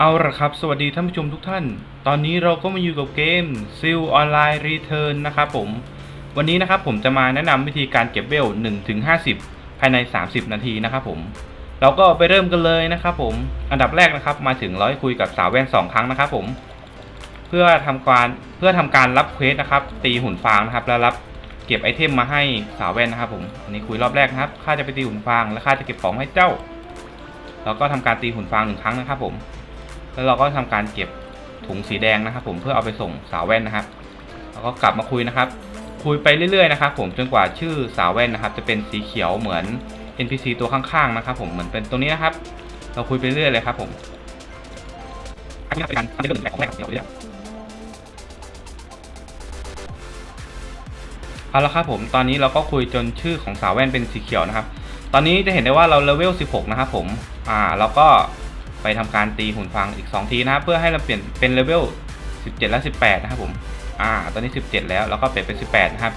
เอาละครับ สวัสดีท่านผู้ชมทุกท่าน ตอนนี้เราก็มาอยู่กับเกม s e a l Online Return นะครับผม วันนี้นะครับผมจะมาแนะนำวิธีการเก็บเวล1ถึง50 ภายใน 30 นาทีนะครับผม เราก็ไปเริ่มกันเลยนะครับผม อันดับแรกนะครับ มาถึงราให้คุยกับสาวแว่น 2 ครั้งนะครับผม เพื่อทำการเพื่อทำการรับเควสนะครับ ตีหุ่นฟางนะครับ แล้วรับเก็บไอเทมมาให้สาวแว่นนะครับผม อันนี้คุยรอบแรกนะครับ ข้าจะไปตีหุ่นฟาง และข้าจะเก็บของให้เจ้า แล้วก็ทำการตีหุ่นฟางหนึ่งครั้งนะครับผม แล้วเราก็ทำการเก็บถุงสีแดงนะครับ ผมเพื่อเอาไปส่งสาวแว่นนะครับ แล้วก็กลับมาคุยนะครับ คุยไปเรื่อยๆนะครับ ผมจนกว่าชื่อสาวแว่นนะครับ จะเป็นสีเขียวเหมือน NPC ตัวข้างๆนะครับ ผมเหมือนเป็นตัวนี้นะครับ เราคุยไปเรื่อยเลยครับ ผมอันนี้เป็นการทำเรื่องแรกของแรกเดียวเรื่องเอาละครับผมตอนนี้เราก็คุยจนชื่อของสาวแว่นเป็นสีเขียวนะครับ ตอนนี้จะเห็นได้ว่าเราเลเวล 16 นะครับผม อ่าเราก็ ไปทำการตีหุ่นฟางอีก 2 ทีนะครับ เพื่อให้เราเปลี่ยนเป็นเลเวล 17 และ 18 นะครับผม อ่า ตอนนี้ 17 แล้ว แล้วก็เปลี่ยนเป็น 18 นะครับ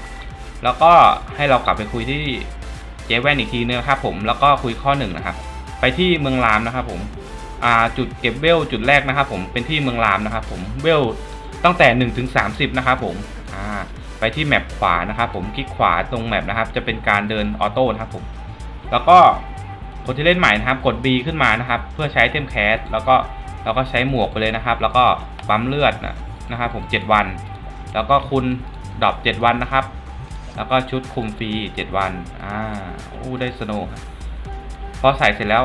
แล้วก็ให้เรากลับไปคุยที่เจ๊แว่นอีกทีนึงครับผม แล้วก็คุยข้อ 1 นะครับ ไปที่เมืองรามนะครับผม อ่า จุดเก็บเวลจุดแรกนะครับผม เป็นที่เมืองรามนะครับผม เวลตั้งแต่1ถึง30 นะครับผม อ่า ไปที่แมปขวานะครับผม คลิกขวาตรงแมปนะครับ จะเป็นการเดินออโต้นะครับผม แล้วก็ คนที่เล่นใหม่นะครับ กด B ขึ้นมานะครับ เพื่อใช้เทมแคสแล้วก็แล้วก็ใช้หมวกไปเลยนะครับ แล้วก็ปั๊มเลือดนะครับผม 7 วัน แล้วก็คุณดรอป7วันนะครับ แล้วก็ชุดคุมฟรี7วันอ่าอู้ได้สโนว์พอใส่เสร็จแล้ว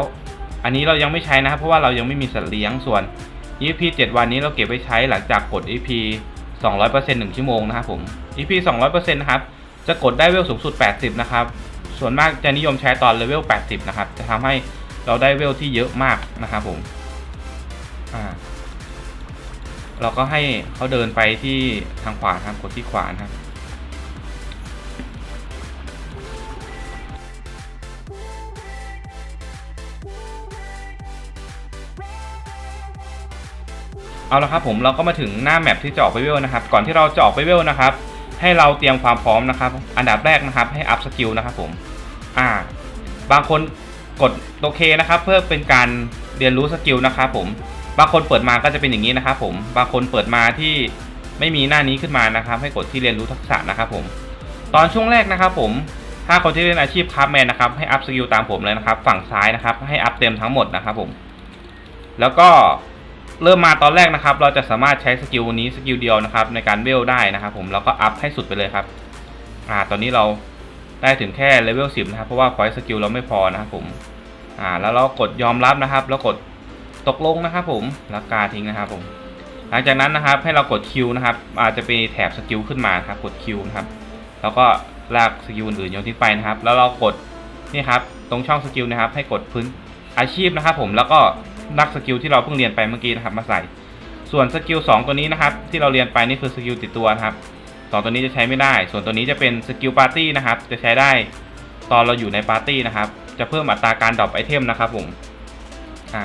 อันนี้เรายังไม่ใช้นะครับ เพราะว่าเรายังไม่มีสัตว์เลี้ยงส่วน EP 7 วันนี้เราเก็บไว้ใช้หลังจากกด EP 200% 1ชั่วโมงนะครับผม EP 200%นะครับจะกดได้เวลสูงสุด 80 นะครับ ส่วนมากจะนิยมใช้ตอนเลเวล 80 นะครับ จะทำให้เราได้เวลที่เยอะมากนะครับผม อ่า เราก็ให้เขาเดินไปที่ทางขวาครับกดที่ขวานะครับเอาละครับผมเราก็มาถึงหน้าแมปที่จะออกไปเวลนะครับ ก่อนที่เราจะออกไปเวลนะครับ ให้เราเตรียมความพร้อมนะครับ อันดับแรกนะครับให้อัพสกิลนะครับผมอ่าบางคนกดโอเคนะครับ เพื่อเป็นการเรียนรู้สกิลนะครับผมบางคนเปิดมาก็จะเป็นอย่างนี้นะครับผมบางคนเปิดมาที่ไม่มีหน้านี้ขึ้นมานะครับ ให้กดที่เรียนรู้ทักษะนะครับผม ตอนช่วงแรกนะครับผมถ้าคนที่เล่นอาชีพคราฟแมนนะครับให้อัพสกิลตามผมเลยนะครับ ฝั่งซ้ายนะครับ ให้อัพเต็มทั้งหมดนะครับผม แล้วก็ เริ่มมาตอนแรกนะครับ เราจะสามารถใช้สกิลนี้สกิลเดียวนะครับ ในการเวลได้นะครับ ผมแล้วก็อัพให้สุดไปเลยครับ อ่า ตอนนี้เราได้ถึงแค่เลเวล10นะครับเพราะว่าพอยสกิลเราไม่พอนะครับผม อ่า แล้วเรากดยอมรับนะครับ แล้วกดตกลงนะครับ ผมแล้วกาทิ้งนะครับ ผม หลังจากนั้นนะครับ ให้เรากดคิวนะครับ อาจจะเป็นแถบสกิลขึ้นมาครับ กดคิวนะครับ แล้วก็ลากสกิลอื่นๆโยนทิ้งไปนะครับ แล้วเรากดนี่ครับ ตรงช่องสกิลนะครับ ให้กดพื้นอาชีพนะครับ ผมแล้วก็ นักสกิลที่เราเพิ่งเรียนไปเมื่อกี้นะครับมาใส่ ส่วนสกิล2ตัวนี้นะครับที่เราเรียนไปนี่คือสกิลติดตัวนะครับสองตัวนี้จะใช้ไม่ได้ ส่วนตัวนี้จะเป็นสกิลปาร์ตี้นะครับจะใช้ได้ตอนเราอยู่ในปาร์ตี้นะครับ จะเพิ่มอัตราการดรอปไอเทมนะครับผมอ่า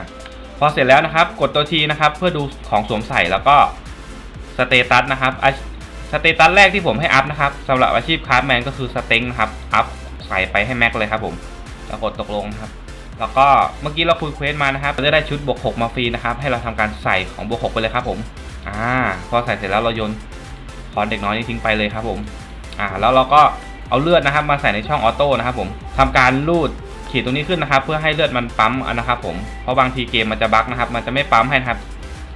พอเสร็จแล้วนะครับ กดตัวทีนะครับเพื่อดูของสวมใส่แล้วก็สเตตัสนะครับสเตตัสแรกที่ผมให้อัพนะครับสำหรับอาชีพคราฟแมนก็คือสเต็งนะครับอัพใส่ไปให้แม็กเลยครับผมแล้วกดตกลงครับ แล้วก็เมื่อกี้เราคุยเควสมานะครับเราจะได้ชุดบวก6มาฟรีนะครับ ให้เราทำการใส่ของบวก6ไปเลยครับผม อ่า พอใส่เสร็จแล้วเราโยนคอนเด็กน้อยนี้ทิ้งไปเลยครับผม อ่า แล้วเราก็เอาเลือดนะครับ มาใส่ในช่องออโต้นะครับผมทำการลูดขีดตรงนี้ขึ้นนะครับ เพื่อให้เลือดมันปั๊มนะครับผม เพราะบางทีเกมมันจะบั๊กนะครับ มันจะไม่ปั๊มให้นะครับ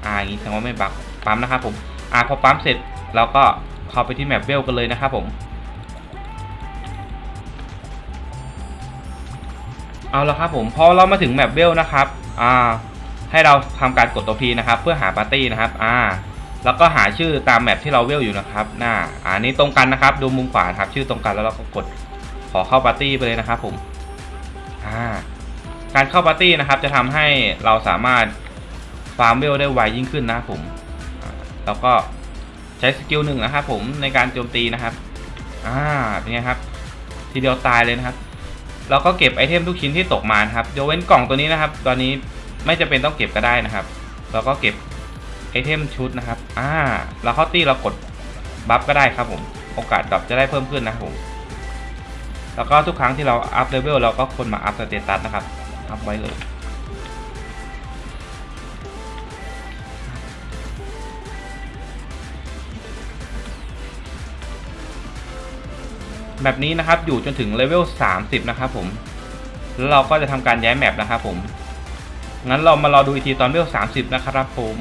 อ่าอย่างนี้แสดงว่าไม่บั๊กปั๊มนะครับผม อ่าพอปั๊มเสร็จเราก็เข้าไปที่แมปเวลกันเลยนะครับผม เอาละครับผมพอเรามาถึงแมปเวลนะครับอ่าให้เราทำการกดตัวพีนะครับ เพื่อหาปาร์ตี้นะครับอ่าแล้วก็หาชื่อตามแมปที่เราเวลอยู่นะครับหน้าอ่านี้ตรงกันนะครับ ดูมุมขวาครับ ชื่อตรงกันแล้วเราก็กดขอเข้าปาร์ตี้ไปเลยนะครับผมอ่าการเข้าปาร์ตี้นะครับ จะทำให้เราสามารถฟาร์มเวลได้ไวยิ่งขึ้นนะผมแล้วก็ใช้สกิลหนึ่งนะครับผมในการโจมตีนะครับ อ่าเป็นไงครับ ทีเดียวตายเลยนะครับ เราก็เก็บไอเทมทุกชิ้นที่ตกมานะครับยกเว้นกล่องตัวนี้นะครับ ตอนนี้ไม่จะเป็นต้องเก็บก็ได้นะครับ เราก็เก็บไอเทมชุดนะครับ อ่าเราเข้าตี้เรากดบัฟก็ได้ครับผม โอกาสดรอปจะได้เพิ่มขึ้นนะผม แล้วก็ทุกครั้งที่เราอัพเลเวลเราก็คนมาอัพสเตตัสนะครับ อัพไว้เลย แบบนี้นะครับอยู่จนถึงเลเวล 30 นะครับผมแล้วเราก็จะทำการย้ายแมปนะครับผม งั้นเรามารอดูอีกทีตอนเลเวล 30 นะครับผม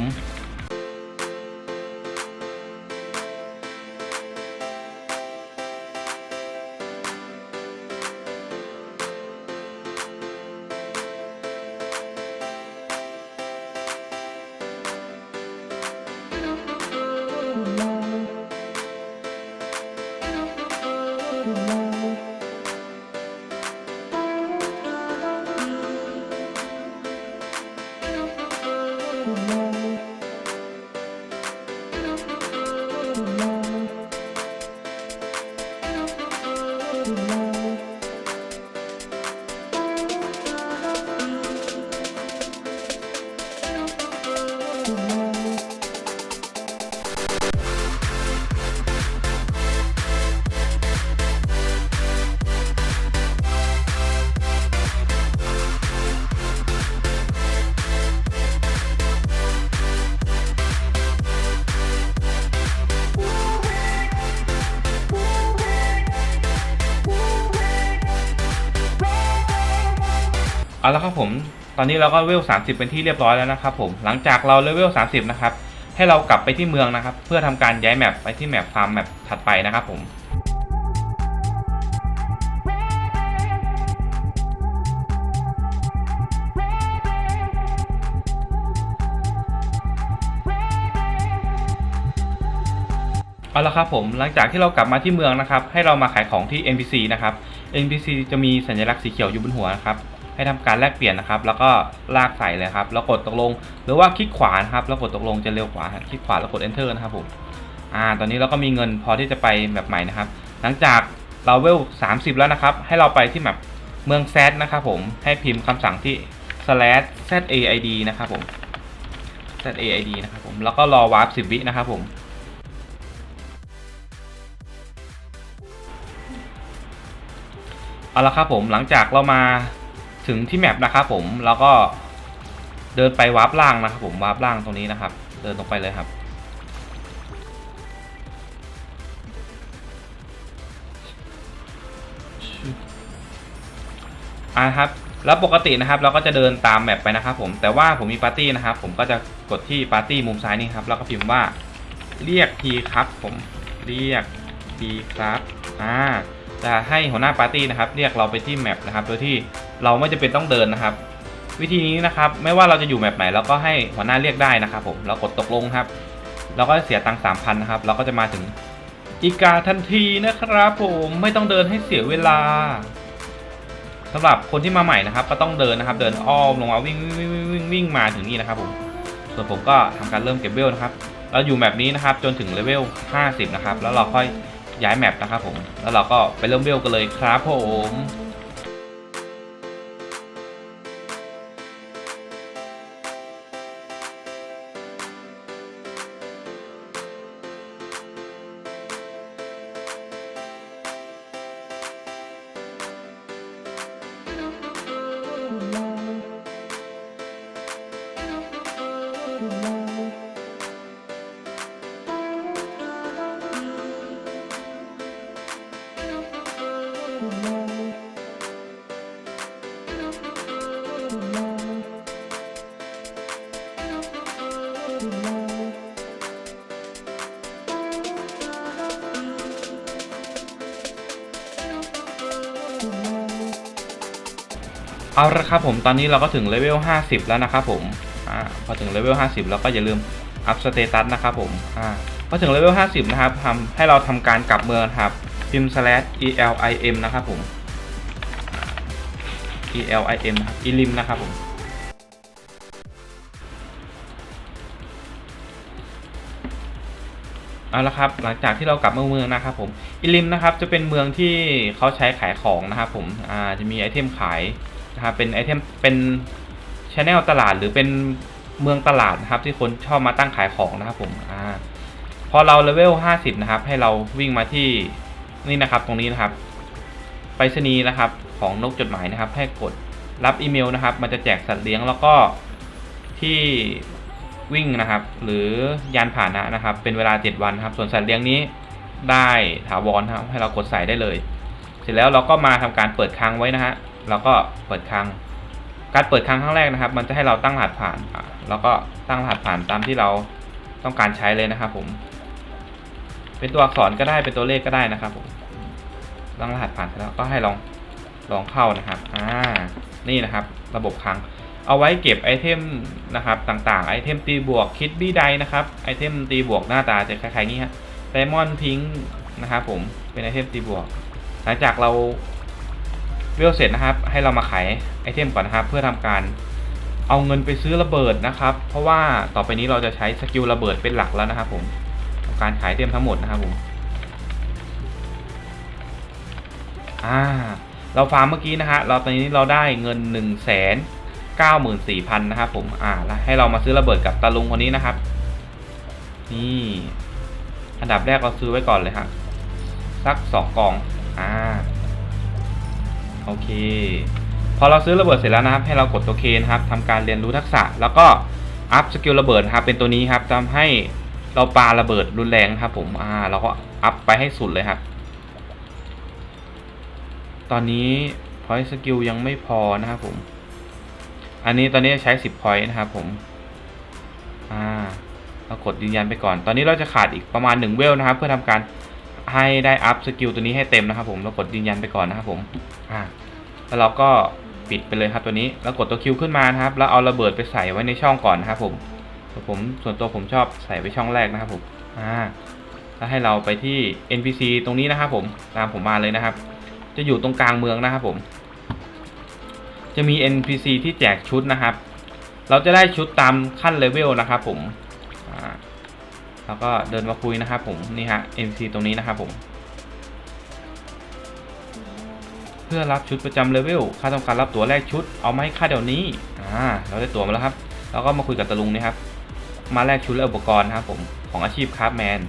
เอาละครับผม ตอนนี้เราก็เลเวล 30 เป็นที่เรียบร้อยแล้วนะครับผม หลังจากเราเลเวล 30 นะครับ ให้เรากลับไปที่เมืองนะครับ เพื่อทำการย้ายแมปไปที่แมปฟาร์มแมปถัดไปนะครับผมเอาละครับผมหลังจากที่เรากลับมาที่เมืองนะครับ ให้เรามาขายของที่ NPC นะครับ NPC จะมีสัญลักษณ์สีเขียวอยู่บนหัวนะครับ ให้ทำการแลกเปลี่ยนนะครับ แล้วก็ลากใส่เลยครับ แล้วกดตกลง หรือว่าคลิกขวานะครับ แล้วกดตกลงจะเร็วกว่าคลิกขวาแล้วกด enter นะครับผมอ่า ตอนนี้เราก็มีเงินพอที่จะไปแบบใหม่นะครับ หลังจากเราเวล 30 แล้วนะครับ ให้เราไปที่แบบเมืองแซดนะครับผม ให้พิมพ์คำสั่งที่ slash zaid นะครับผม zaid นะครับผม แล้วก็รอวาร์ป10วินะครับผมเอาละครับผมหลังจากเรามา ถึงที่แมปนะครับผมแล้วก็เดินไปวาร์ปล่างนะครับผมวาร์ปล่างตรงนี้นะครับ เดินตรงไปเลยครับ อ่าครับ แล้วปกตินะครับ เราก็จะเดินตามแมปไปนะครับผมแต่ว่าผมมีปาร์ตี้นะครับ ผมก็จะกดที่ปาร์ตี้มุมซ้ายนี่ครับ แล้วก็พิมพ์ว่าเรียกทีครับ ผมเรียกทีครับอ่าจะให้หัวหน้าปาร์ตี้นะครับ เรียกเราไปที่แมปนะครับ โดยที่ เราไม่จำเป็นต้องเดินนะครับ วิธีนี้นะครับไม่ว่าเราจะอยู่แมปไหนเราก็ให้หัวหน้าเรียกได้นะครับผมเรากดตกลงครับ เราก็เสียตังค์สามพันนะครับ เราก็จะมาถึงอีกาทันทีนะครับผมไม่ต้องเดินให้เสียเวลาสำหรับคนที่มาใหม่นะครับ ก็ต้องเดินนะครับ เดินอ้อมลงมาวิ่งวิ่งวิ่งวิ่งวิ่งมาถึงนี่นะครับผมส่วนผมก็ทำการเริ่มเก็บเวลนะครับเราอยู่แมปนี้นะครับจนถึงเลเวล 50 นะครับ แล้วเราค่อยย้ายแมปนะครับผม แล้วเราก็ไปเริ่มเวลกันเลยครับผม เอาละครับผมตอนนี้เราก็ถึงเลเวล 50 แล้วนะครับผมอ่าพอถึงเลเวล 50 แล้วก็อย่าลืมอัพสเตตัสนะครับผมอ่าพอถึงเลเวล 50 นะครับทำให้เราทำการกลับเมืองครับพิมพ์ slash elim นะครับผม elim ครับ elim นะครับผมเอาละครับหลังจากที่เรากลับมาเมืองนะครับผมอิลิมนะครับจะเป็นเมืองที่เขาใช้ขายของนะครับผมอ่าจะมีไอเทมขาย นะครับเป็นไอเทมเป็นชแนลตลาดหรือเป็นเมืองตลาดนะครับ ที่คนชอบมาตั้งขายของนะครับผมอ่าพอเราเลเวล 50 นะครับ ให้เราวิ่งมาที่นี่นะครับ ตรงนี้นะครับไปรษณีย์นะครับ ของนกจดหมายนะครับ ให้กดรับอีเมลนะครับ มันจะแจกสัตว์เลี้ยงแล้วก็ที่วิ่งนะครับ หรือยานพานะนะครับ เป็นเวลา 7 วันครับส่วนสัตว์เลี้ยงนี้ได้ถาวรครับให้เรากดใส่ได้เลย เสร็จแล้วเราก็มาทำการเปิดคลังไว้นะฮะ เราก็เปิดคลังการเปิดครั้งครั้งแรกนะครับ มันจะให้เราตั้งรหัสผ่าน แล้วก็ตั้งรหัสผ่านตามที่เราต้องการใช้เลยนะครับ ผม เป็นตัวอักษรก็ได้เป็นตัวเลขก็ได้นะครับผมตั้งรหัสผ่านเสร็จแล้วก็ให้ลองลองเข้านะครับ อ่า นี่นะครับ ระบบคลังเอาไว้เก็บไอเทมนะครับต่างๆ ไอเทมตีบวกคิดบี้ไดนะครับ ไอเทมตีบวกหน้าตาจะคล้ายๆงี้ฮะไดมอนด์พิงค์นะครับผม เป็นไอเทมตีบวก หลังจากเรา เวลเสร็จนะครับ ให้เรามาขายไอเทมก่อนนะครับ เพื่อทำการเอาเงินไปซื้อระเบิดนะครับ เพราะว่าต่อไปนี้เราจะใช้สกิลระเบิดเป็นหลักแล้วนะครับ ผมการขายไอเทมทั้งหมดนะครับผมอ่าเราฟาร์มเมื่อกี้นะฮะเราตอนนี้เราได้เงิน1นึ่งแสนเก้าหมื่นสี่พันนะครับผมอ่าแล้วให้เรามาซื้อระเบิดกับตาลุงคนนี้นะครับ นี่อันดับแรกเราซื้อไว้ก่อนเลยฮะสักสองกองอ่า โอเค พอเราซื้อระเบิดเสร็จแล้วนะครับ ให้เรากดตัวเคนะครับทำการเรียนรู้ทักษะ แล้วก็อัพสกิลระเบิดครับเป็นตัวนี้ครับทำให้เราปาระเบิดรุนแรงครับผมอ่าเราก็อัพไปให้สุดเลยครับ ตอนนี้พอยต์สกิลยังไม่พอนะครับผม อันนี้ตอนนี้ใช้10พอยต์นะครับผม อ่าเรากดยืนยันไปก่อน ตอนนี้เราจะขาดอีกประมาณ1เวลนะครับ เพื่อทำการ ให้ได้อัพสกิลตัวนี้ให้เต็มนะครับผมเรากดยืนยันไปก่อนนะครับผมอ่าแล้วเราก็ปิดไปเลยครับตัวนี้แล้วกดตัวคิวขึ้นมานะครับ แล้วเอาระเบิดไปใส่ไว้ในช่องก่อนนะครับผมผมส่วนตัวผมชอบใส่ไว้ช่องแรกนะครับผมอ่าแล้วให้เราไปที่ NPC ตรงนี้นะครับผมตามผมมาเลยนะครับ จะอยู่ตรงกลางเมืองนะครับผม จะมี NPC ที่แจกชุดนะครับ เราจะได้ชุดตามขั้นเลเวลนะครับผม แล้วก็เดินมาคุยนะครับผมนี่ฮะ NPC ตรงนี้นะครับผม เพื่อรับชุดประจำเลเวลข้าต้องการรับตัวแรกชุดเอามาให้ข้าเดี๋ยวนี้อ่าเราได้ตัวมาแล้วครับเราก็มาคุยกับตะลุงนี่ครับ มาแลกชุดและอุปกรณ์นะครับผมของอาชีพคราฟแมน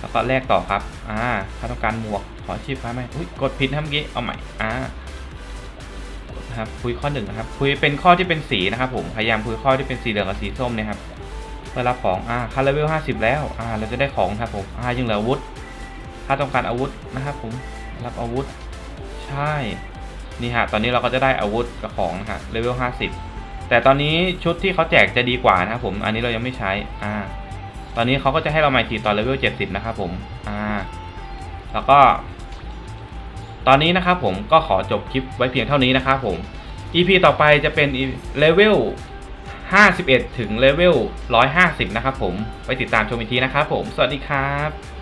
แล้วก็แลกต่อครับอ่าข้าต้องการหมวกขออาชีพคราฟแมนอุ้ยกดผิดนะเมื่อกี้เอาใหม่อ่าครับคุยข้อหนึ่งนะครับคุยเป็นข้อที่เป็นสีนะครับผมพยายามคุยข้อที่เป็นสีเหลืองกับสีส้มเนะครับ เพื่อรับของอ่าคาเลเวลห้าสิบแล้วอ่าเราจะได้ของครับผมอ่ายังเหลืออาวุธ ถ้าต้องการอาวุธนะครับผมรับอาวุธ ใช่นี่ฮะตอนนี้เราก็จะได้อาวุธกับของนะฮะเลเวลห้าสิบแต่ตอนนี้ชุดที่เขาแจกจะดีกว่านะครับผมอันนี้เรายังไม่ใช้อ่าตอนนี้เขาก็จะให้เรามาอีกทีตอนเลเวลเจ็ดสิบนะครับผมอ่าแล้วก็ ตอนนี้นะครับผมก็ขอจบคลิปไว้เพียงเท่านี้นะครับผม EP ต่อไปจะเป็นเลเวล 51 ถึงเลเวล 150 นะครับผม ไปติดตามชมอีกทีนะครับผม สวัสดีครับ